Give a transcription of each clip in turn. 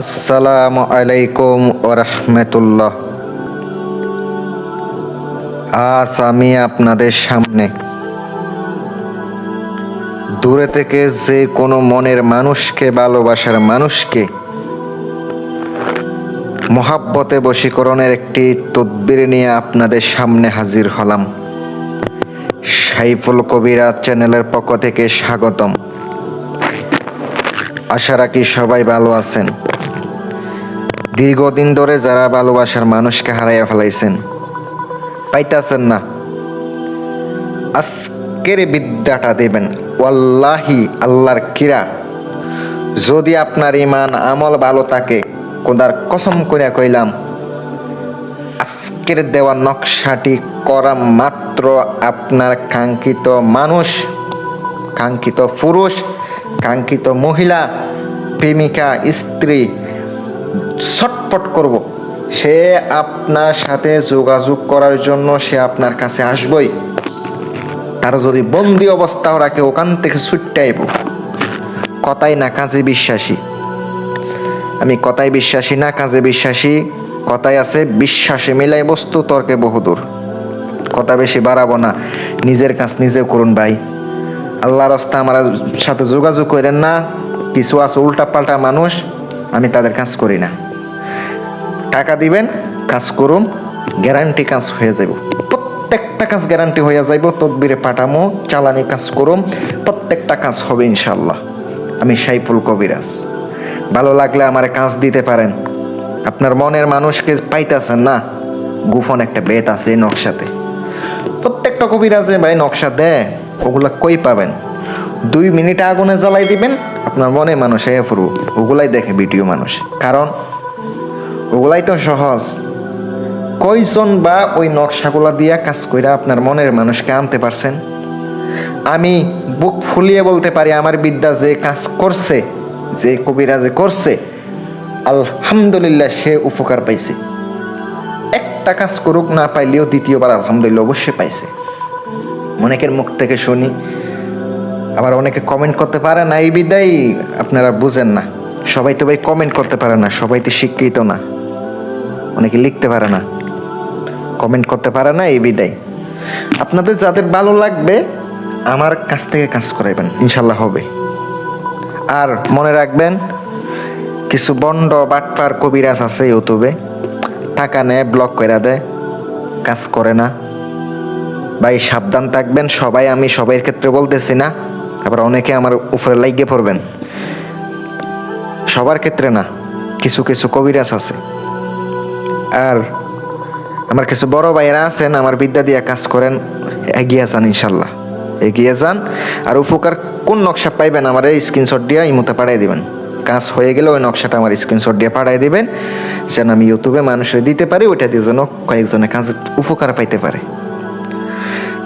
আসসালামু আলাইকুম ওরহমতুল্লাহ আজ আমি আপনাদের সামনে দূরে থেকে যে কোনো মনের মানুষকে, ভালোবাসার মানুষকে মহাব্বতে বশীকরণের একটি তদবির নিয়ে আপনাদের সামনে হাজির হলাম। সাইফুল কবিরা চ্যানেলের পক্ষ থেকে স্বাগতম। আশা রাখি সবাই ভালো আছেন। দীর্ঘদিন ধরে যারা ভালোবাসার মানুষকে হারাইয়া ফেলাইছেন, পাইতাছেন না। আজকের বিদ্যাটা দেবেন, ওয়াল্লাহি আল্লাহর কিরা। যদি আপনার ইমান আমল ভালো থাকে কোদার কসম করিয়া কইলাম, আজকের দেওয়া নকশাটি করা মাত্র আপনার কাঙ্ক্ষিত মানুষ, কাঙ্ক্ষিত পুরুষ, কাঙ্ক্ষিত মহিলা, প্রেমিকা, স্ত্রী ছটপট করব। সে আপনার সাথে যোগাযোগ করার জন্য সে আপনার কাছে আসবই। তার যদি বন্দি অবস্থাও রাখে ওখান থেকে ছুটতে আইব। কথাই না, কাজে বিশ্বাসী। আমি কথায় বিশ্বাসী না, কাজে বিশ্বাসী। কথায় আছে, বিশ্বাসে মিলাই বস্তু, তর্কে বহুদূর। কথা বেশি বাড়াবো না। নিজের কাজ নিজে করুন ভাই। আল্লাহর রাস্তা আমার সাথে যোগাযোগ করেন না। কিছু আছে উল্টা পাল্টা মানুষ। আমি তাদের কাজ করি না। টাকা দিবেন, কাজ করুন গ্যারান্টি কাজ হয়ে যাব প্রত্যেকটা কাজ গ্যারান্টি হয়ে যাইব, তদবিরে পাঠামো, চালানি কাজ করুম, প্রত্যেকটা কাজ হবে ইনশাল্লাহ আমি সাইফুল কবিরাজ। ভালো লাগলে আমার কাজ দিতে পারেন। আপনার মনের মানুষকে পাইতেছেন না? গুফন একটা বেত আছে এই নকশাতে। প্রত্যেকটা কবিরাজে ভাই নকশা দেয়, ওগুলা কই পাবেন? দুই মিনিট আগুনে জ্বালাই দিবেন আপনার মনে মানুষ এ ফুরু ওগুলাই দেখে ভিডিও মানুষ। কারণ, ওগুলাই তো সহজ। কয়জন বা ওই নকশাগুলা দিয়া কাজ কইরা আপনার মনের মানুষকে আনতে পারছেন? আমি বুক ফুলিয়ে বলতে পারি, আমার বিদ্যা যে কাজ করছে, যে কবিরা যে করছে, আলহামদুলিল্লাহ সে উপকার পাইছে। একটা কাজ করুক না পাইলেও দ্বিতীয়বার আলহামদুলিল্লাহ অবশ্যই পাইছে। অনেকের মুখ থেকে শুনি আবার অনেকে কমেন্ট করতে পারে না, এই বিদায় আপনারা বুঝেন না। সবাই তো ভাই কমেন্ট করতে পারে না, সবাই তো শিক্ষিত না। অনেকে লিখতে পারে না কমেন্ট করতে পারে না, এই বিদায়। আপনাদের যাদের ভালো লাগবে, আমার কাছ থেকে কাজ করাইবেন, ইনশাল্লাহ হবে। আর মনে রাখবেন, কিছু বন্ড বাটপার কবিরাজ আছে ইউটিউবে, টাকা নেয় ব্লক করে দেয়, কাজ করে না। ভাই সাবধান থাকবেন, সবাই আমি সবাই ক্ষেত্রে বলতেছি না আবার অনেকে আমার উপরে লাইগে পড়বেন। সবার ক্ষেত্রে না, কিছু কিছু কবিরাজ আছে। আর আমার কিছু বড় ভাইয়েরা আছেন, আমার বিদ্যা দিয়ে কাজ করেন, এগিয়ে যান ইনশাল্লাহ। এগিয়ে যান, আর উপকার কোন নকশা পাইবেন আমার এই স্ক্রিনশট দিয়ে ইমুতে পাঠিয়ে দিবেন। কাজ হয়ে গেলে ওই নকশাটা আমার স্ক্রিনশট দিয়ে পাঠিয়ে দিবেন, যেন আমি ইউটিউবে মানুষের দিতে পারি, ওইটা দিয়ে যেন কয়েকজনের কাজ উপকার পাইতে পারে।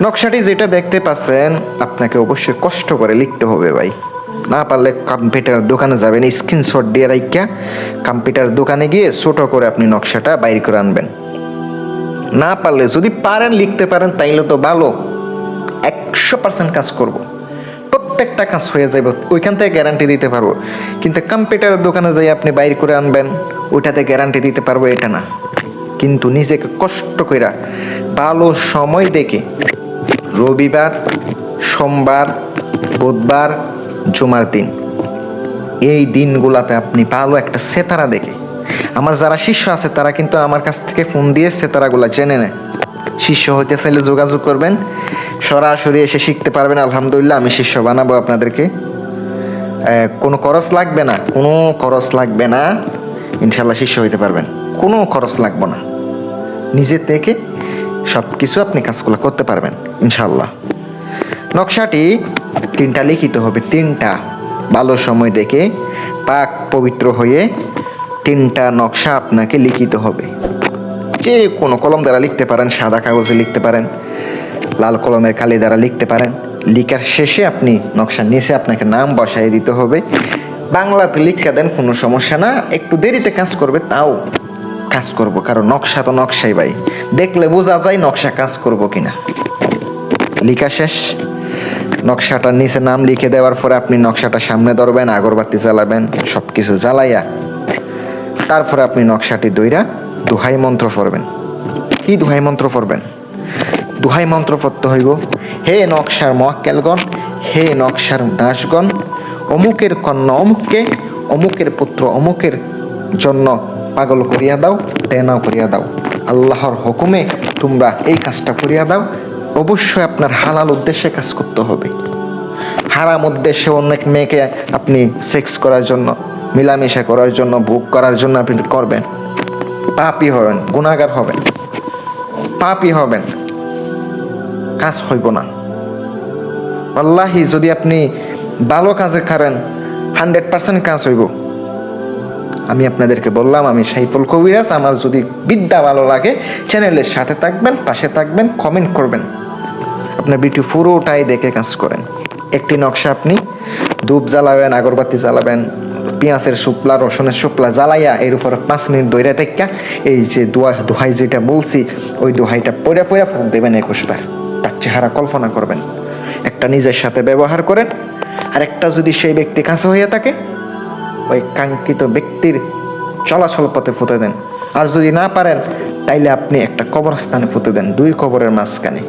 নকশাটি যেটা দেখতে পাচ্ছেন, আপনাকে অবশ্যই কষ্ট করে লিখতে হবে ভাই। না পারলে কম্পিউটার দোকানে যাবেন স্ক্রিনশট দিয়ে রাইকা কম্পিউটার দোকানে গিয়ে ছোট করে আপনি নকশাটা বাইর করে আনবেন। না পারলে যদি পারেন লিখতে পারেন, তাইলে তো ভালো। একশো পার্সেন্ট কাজ করব। প্রত্যেকটা কাজ হয়ে যাবে ওইখান থেকে গ্যারান্টি দিতে পারব। কিন্তু কম্পিউটারের দোকানে যাই আপনি বাইর করে আনবেন, ওইটাতে গ্যারান্টি দিতে পারব এটা না। কিন্তু নিজেকে কষ্ট কইরা ভালো সময় দেখে রবিবার, সোমবার, বুধবার, জুমার দিন। এই দিনগুলাতে আপনি ভালো একটা সেতারা দেখে। আমার যারা শিষ্য আছে, তারা কিন্তু আমার কাছ থেকে ফোন দিয়ে সেতারাগুলা জেনে নেয়। শিষ্য হইতে চাইলে যোগাযোগ করবেন। সরাসরি এসে শিখতে পারবেন, আলহামদুলিল্লাহ আমি শিষ্য বানাবো আপনাদেরকে। কোনো খরচ লাগবে না, কোনো খরচ লাগবে না। ইনশাল্লাহ শিষ্য হইতে পারবেন। কোনো খরচ লাগবে না। নিজে থেকে সব কিছু আপনি কাজগুলো করতে পারবেন ইনশাল্লাহ নকশাটি তিনটা লিখিত হবে, তিনটা। ভালো সময় দেখে পাক পবিত্র হয়ে তিনটা নকশা আপনাকে লিখিত হবে। যে কোনো কলম দ্বারা লিখতে পারেন, সাদা কাগজে লিখতে পারেন, লাল কলমের কালি দ্বারা লিখতে পারেন। লিখার শেষে আপনি নকশার নিচে আপনাকে নাম বসাই দিতে হবে। বাংলাতে লিখা দেন, কোনো সমস্যা না। একটু দেরিতে কাজ করবে, তাও কাজ করব, কারণ নকশা তো নকশাই ভাই। দেখলে বোঝা যায় নকশা কাজ করব কিনা। লিখা শেষ। নকশাটার নিচে নাম লিখে দেওয়ার পরে আপনি নকশাটা সামনে ধরবেন, আগরবাতি জ্বালাবেন সব কিছু জ্বালাইয়া তারপরে আপনি নকশাটি দইরা দুহাই মন্ত্র পড়বেন। কি দুহাই মন্ত্র পড়বেন? দুহাই মন্ত্র পড়তে হইব, হে নকশার মহাক্কেলগণ হে নকশার দাসগণ, অমুকের কন্যা অমুককে, অমুকের পুত্র অমুকের জন্য পাগল করিয়া দাও, তেনাও করিয়া দাও। আল্লাহর হুকুমে তোমরা এই কাজটা করিয়া দাও, অবশ্যই আপনার হালাল উদ্দেশ্যে কাজ করতে হবে। হারাম উদ্দেশ্যে অনেক মেয়েকে আপনি সেক্স করার জন্য, মিলামেশা করার জন্য, ভোগ করার জন্য আপনি করবেন। পাপই হবেন গুণাগার হবেন। পাপই হবেন। কাজ হইব না। আল্লাহি যদি আপনি ভালো কাজে খারেন হান্ড্রেড পার্সেন্ট কাজ হইব। আমি আপনাদেরকে বললাম, আমি সাইফুল কবিরাজ। আমার যদি বিদ্যা ভালো লাগে, চ্যানেলের সাথে থাকবেন, পাশে থাকবেন কমেন্ট করবেন। আপনার বিটি পুরোটাই দেখে কাজ করেন। একটি নকশা আপনি ধূপ জ্বালাবেন, আগরবাতি জ্বালাবেন, পেঁয়াজের শুকলা, রসুনের শুকলা জ্বালাইয়া এর উপর পাঁচ মিনিট দইরা থেকে এই যে দোয়া, দোহাই যেটা বলছি, ওই দোহাইটা পড়ে পড়ে ফুক দেবেন একুশবার তার চেহারা কল্পনা করবেন। একটা নিজের সাথে ব্যবহার করেন। আর একটা যদি সেই ব্যক্তি কাছে হয়ে থাকে ওই কাঙ্ক্ষিত ব্যক্তির চলাচল পথে ফুটে দেন। আর যদি না পারেন, তাইলে আপনি একটা কবরস্থানে ফুটে দেন, দুই কবরের মাঝখানে।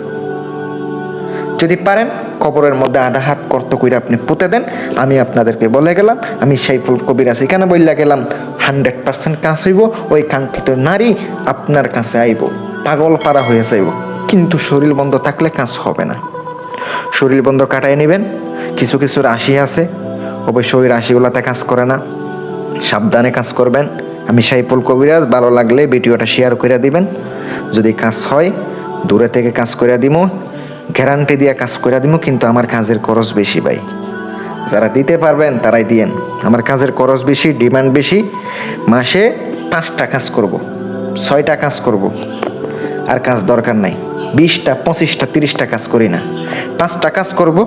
যদি পারেন, কবরের মধ্যে আধা হাত কর্ত করে আপনি পুঁতে দেন। আমি আপনাদেরকে বলে গেলাম, আমি সাইফুল কবির আছি কেন বললা গেলাম? হান্ড্রেড পার্সেন্ট কাজ হইব, ওই কাঙ্ক্ষিত নারী আপনার কাছে আইব, পাগল পাড়া হয়ে যাইব। কিন্তু শরীর বন্ধ থাকলে কাজ হবে না। শরীর বন্ধ কাটায় নেবেন, কিছু কিছু রাশি আছে অবশ্যই ওই রাশিগুলোতে কাজ করে না। সাবধানে কাজ করবেন। আমি সাইফুল কবিরাজ, ভালো লাগলে ভিডিওটা শেয়ার করে দিবেন। যদি কাজ হয়, দূরে থেকে কাজ করে দিব গ্যারান্টি দিয়ে কাজ করে দিব কিন্তু আমার কাজের খরচ বেশি ভাই। যারা দিতে পারবেন, তারাই দিয়েন। আমার কাজের খরচ বেশি ডিমান্ড বেশি। মাসে পাঁচটা কাজ করব, ছয়টা কাজ করব। আর কাজ দরকার নাই। বিশটা, পঁচিশটা, তিরিশটা কাজ করি না। পাঁচটা কাজ করব,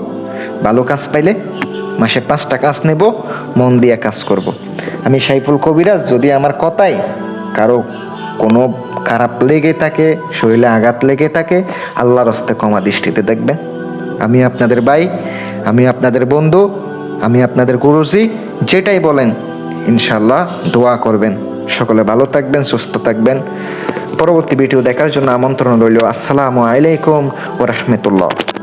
ভালো কাজ পাইলে মাসে পাঁচটা কাজ নেব, মন দিয়ে কাজ করব। আমি সাইফুল কবিরাজ, যদি আমার কথাই কারও কোনো খারাপ লেগে থাকে, শরীরে আঘাত লেগে থাকে, আল্লাহর হস্তে কমা দৃষ্টিতে দেখবেন। আমি আপনাদের ভাই, আমি আপনাদের বন্ধু, আমি আপনাদের গুরুজি, যেটাই বলেন ইনশাল্লাহ দোয়া করবেন। সকলে ভালো থাকবেন, সুস্থ থাকবেন। পরবর্তী ভিডিও দেখার জন্য আমন্ত্রণ রইল। আসসালামু আলাইকুম ও রহমতুল্লাহ।